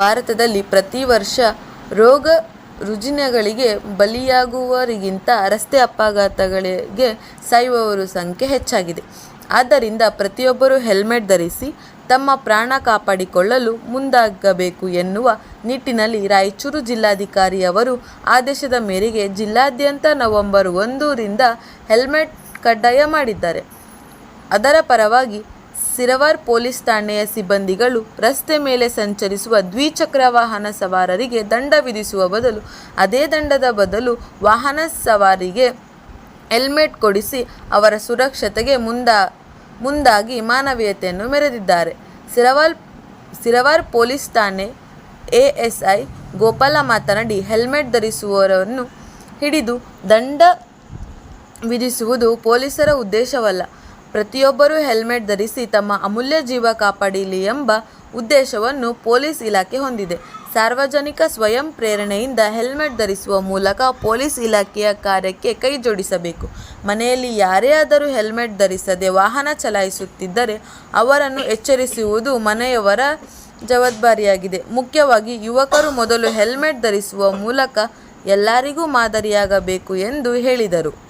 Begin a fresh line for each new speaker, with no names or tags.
ಭಾರತದಲ್ಲಿ ಪ್ರತಿ ವರ್ಷ ರೋಗ ರುಜಿನಗಳಿಗೆ ಬಲಿಯಾಗುವವರಿಗಿಂತ ರಸ್ತೆ ಅಪಘಾತಗಳಿಗೆ ಸಾಯುವವರ ಸಂಖ್ಯೆ ಹೆಚ್ಚಾಗಿದೆ. ಆದ್ದರಿಂದ ಪ್ರತಿಯೊಬ್ಬರೂ ಹೆಲ್ಮೆಟ್ ಧರಿಸಿ ತಮ್ಮ ಪ್ರಾಣ ಕಾಪಾಡಿಕೊಳ್ಳಲು ಮುಂದಾಗಬೇಕು ಎನ್ನುವ ನಿಟ್ಟಿನಲ್ಲಿ ರಾಯಚೂರು ಜಿಲ್ಲಾಧಿಕಾರಿ ಅವರು ಆದೇಶದ ಮೇರೆಗೆ ಜಿಲ್ಲಾದ್ಯಂತ ನವೆಂಬರ್ ಒಂದರಿಂದ ಹೆಲ್ಮೆಟ್ ಕಡ್ಡಾಯ ಮಾಡಿದ್ದಾರೆ. ಅದರ ಪರವಾಗಿ ಸಿರವಾರ ಪೊಲೀಸ್ ಠಾಣೆಯ ಸಿಬ್ಬಂದಿಗಳು ರಸ್ತೆ ಮೇಲೆ ಸಂಚರಿಸುವ ದ್ವಿಚಕ್ರ ವಾಹನ ಸವಾರರಿಗೆ ದಂಡ ವಿಧಿಸುವ ಬದಲು ಅದೇ ದಂಡದ ಬದಲು ವಾಹನ ಸವಾರಿಗೆ ಹೆಲ್ಮೆಟ್ ಕೊಡಿಸಿ ಅವರ ಸುರಕ್ಷತೆಗೆ ಮುಂದಾಗಿ ಮಾನವೀಯತೆಯನ್ನು ಮೆರೆದಿದ್ದಾರೆ. ಸಿರವಾರ ಪೊಲೀಸ್ ಠಾಣೆ ಎಎಸ್ಐ ಗೋಪಾಲ ಮಾತನಾಡಿ, ಹೆಲ್ಮೆಟ್ ಧರಿಸುವವರನ್ನು ಹಿಡಿದು ದಂಡ ವಿಧಿಸುವುದು ಪೊಲೀಸರ ಉದ್ದೇಶವಲ್ಲ. ಪ್ರತಿಯೊಬ್ಬರೂ ಹೆಲ್ಮೆಟ್ ಧರಿಸಿ ತಮ್ಮ ಅಮೂಲ್ಯ ಜೀವ ಕಾಪಾಡಿಲಿ ಎಂಬ ಉದ್ದೇಶವನ್ನು ಪೊಲೀಸ್ ಇಲಾಖೆ ಹೊಂದಿದೆ. ಸಾರ್ವಜನಿಕ ಸ್ವಯಂ ಪ್ರೇರಣೆಯಿಂದ ಹೆಲ್ಮೆಟ್ ಧರಿಸುವ ಮೂಲಕ ಪೊಲೀಸ್ ಇಲಾಖೆಯ ಕಾರ್ಯಕ್ಕೆ ಕೈ ಜೋಡಿಸಬೇಕು. ಮನೆಯಲ್ಲಿ ಯಾರೇ ಆದರೂ ಹೆಲ್ಮೆಟ್ ಧರಿಸದೆ ವಾಹನ ಚಲಾಯಿಸುತ್ತಿದ್ದರೆ ಅವರನ್ನು ಎಚ್ಚರಿಸುವುದು ಮನೆಯವರ ಜವಾಬ್ದಾರಿಯಾಗಿದೆ. ಮುಖ್ಯವಾಗಿ ಯುವಕರು ಮೊದಲು ಹೆಲ್ಮೆಟ್ ಧರಿಸುವ ಮೂಲಕ ಎಲ್ಲರಿಗೂ ಮಾದರಿಯಾಗಬೇಕು ಎಂದು ಹೇಳಿದರು.